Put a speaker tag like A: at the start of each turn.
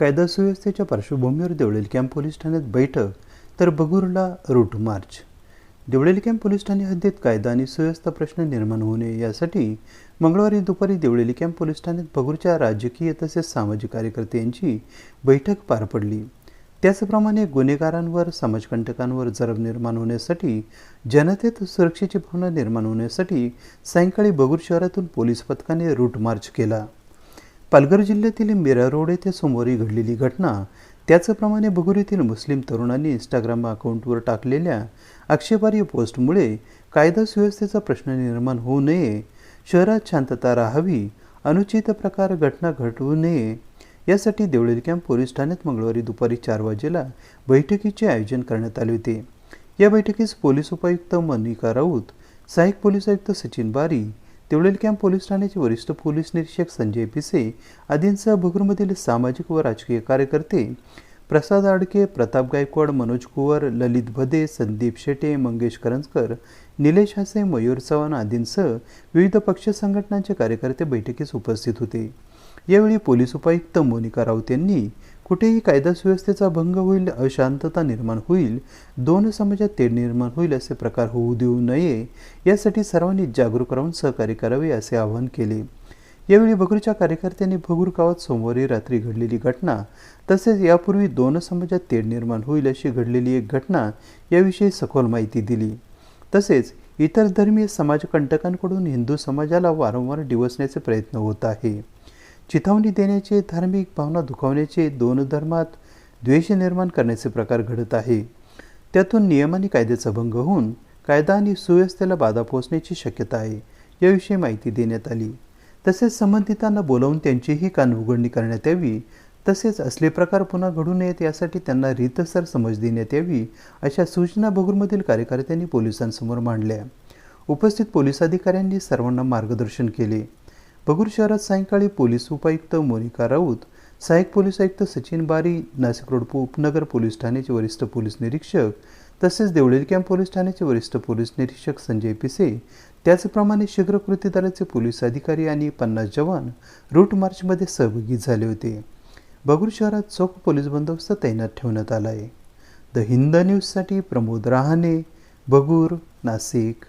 A: कायदा सुव्यवस्थेच्या पार्श्वभूमीवर देवळेल कॅम्प पोलीस ठाण्यात बैठक तर बगूरला route march. Deolali camp police Thane हद्दीत कायदा आणि सुव्यवस्था प्रश्न निर्माण होऊ नये यासाठी मंगळवारी दुपारी देवळेली कॅम्प पोलीस ठाण्यात बगूरच्या राजकीय तसेच सामाजिक कार्यकर्ते यांची बैठक पार पडली. त्याचप्रमाणे गुन्हेगारांवर समाजकंटकांवर जरब निर्माण होण्यासाठी जनतेत सुरक्षेची भावना निर्माण होण्यासाठी सायंकाळी बगूर शहरातून पोलीस पथकाने रूट मार्च केला. पालघर जिल्ह्यातील मीरा रोड येथे सोमवारी घडलेली घटना त्याचप्रमाणे बगूर येथील मुस्लिम तरुणांनी इंस्टाग्राम अकाउंटवर टाकलेल्या आक्षेपार्ह पोस्टमुळे कायदा सुव्यवस्थेचा प्रश्न निर्माण होऊ नये शहरात शांतता राहावी अनुचित प्रकार घटना घडवू नये यासाठी देवळेली कॅम्प पोलीस ठाण्यात मंगळवारी दुपारी चार वाजेला बैठकीचे आयोजन करण्यात आले होते. या बैठकीस पोलीस उपायुक्त मनिका राऊत सहाय्यक पोलीस आयुक्त सचिन बारी देवळेल कॅम्प पोलीस ठाण्याचे वरिष्ठ पोलीस निरीक्षक संजय पिसे आदींसह भगूरमधील सामाजिक व राजकीय कार्यकर्ते प्रसाद आडके प्रताप गायकवाड मनोज कुवर ललित भदे संदीप शेटे मंगेश करंजकर निलेश हासे मयूर चव्हाण आदींसह विविध पक्ष संघटनांचे कार्यकर्ते बैठकीस उपस्थित होते. यावेळी पोलीस उपायुक्त मोनिका राऊत यांनी कुठेही कायदा सुव्यवस्थेचा भंग होईल अशांतता निर्माण होईल दोन समाजात तेढ निर्माण होईल असे प्रकार होऊ देऊ नये यासाठी सर्वांनी जागरूक राहून सहकार्य करावे असे आवाहन केले. यावेळी भगूरच्या कार्यकर्त्यांनी भगूर गावात सोमवारी रात्री घडलेली घटना तसेच यापूर्वी दोन समाजात तेढ निर्माण होईल अशी घडलेली एक घटना याविषयी सखोल माहिती दिली. तसेच इतर धर्मीय समाजकंटकांकडून हिंदू समाजाला वारंवार डिवसण्याचे प्रयत्न होत आहे. चिथावणी देण्याचे धार्मिक भावना दुखावण्याचे दोन धर्मात द्वेष निर्माण करण्याचे प्रकार घडत आहे. त्यातून नियम आणि कायद्याचा भंग होऊन कायदा आणि सुव्यवस्थेला बाधा पोहोचण्याची शक्यता आहे याविषयी माहिती देण्यात आली. तसेच संबंधितांना बोलावून त्यांचीही कान उघडणी करण्यात यावी तसेच असले प्रकार पुन्हा घडू नयेत यासाठी त्यांना रीतसर समज देण्यात यावी अशा सूचना बगूरमधील कार्यकर्त्यांनी पोलिसांसमोर मांडल्या. उपस्थित पोलीस अधिकाऱ्यांनी सर्वांना मार्गदर्शन केले. बगूर शहरात सायंकाळी पोलीस उपायुक्त मोनिका राऊत सहाय्यक पोलीस आयुक्त सचिन बारी नाशिक रोड उपनगर पोलीस ठाण्याचे वरिष्ठ पोलीस निरीक्षक तसेच देवळेल कॅम्प पोलीस ठाण्याचे वरिष्ठ पोलीस निरीक्षक संजय पिसे त्याचप्रमाणे शीघ्र कृती दलाचे पोलीस अधिकारी आणि पन्नास जवान रूट मार्चमध्ये सहभागी झाले होते. बगूर शहरात चोख पोलीस बंदोबस्त तैनात ठेवण्यात आला आहे द हिंद न्यूजसाठी प्रमोद रहाणे बगूर नाशिक.